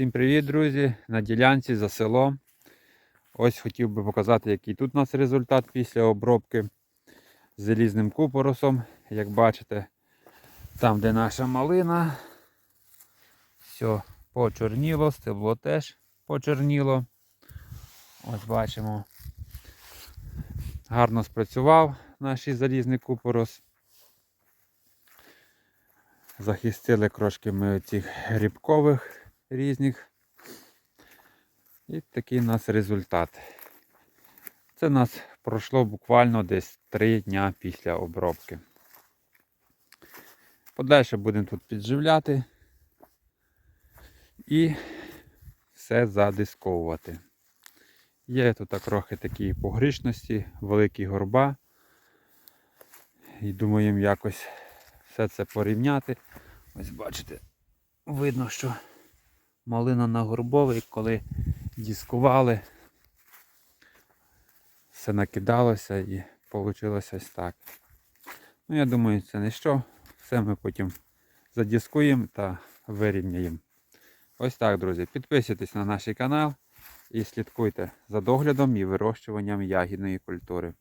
Всім привіт, друзі! На ділянці за селом. Ось хотів би показати, який тут у нас результат після обробки з залізним купоросом. Як бачите, там, де наша малина, все почорніло, стебло теж почорніло. Ось бачимо. Гарно спрацював наш залізний купорос. Захистили крошки ми цих грибкових різних. І такий у нас результат. Це у нас пройшло буквально десь 3 дня після обробки. Подальше будемо тут підживляти і все задисковувати. Є тут трохи такі погрішності, великі горба. І думаємо якось все це порівняти. Ось бачите, видно, що малина на горбовий, коли дискували, все накидалося і вийшло ось так. Ну, я думаю, це не що. Все ми потім задіскуємо та вирівняємо. Ось так, друзі. Підписуйтесь на наш канал і слідкуйте за доглядом і вирощуванням ягідної культури.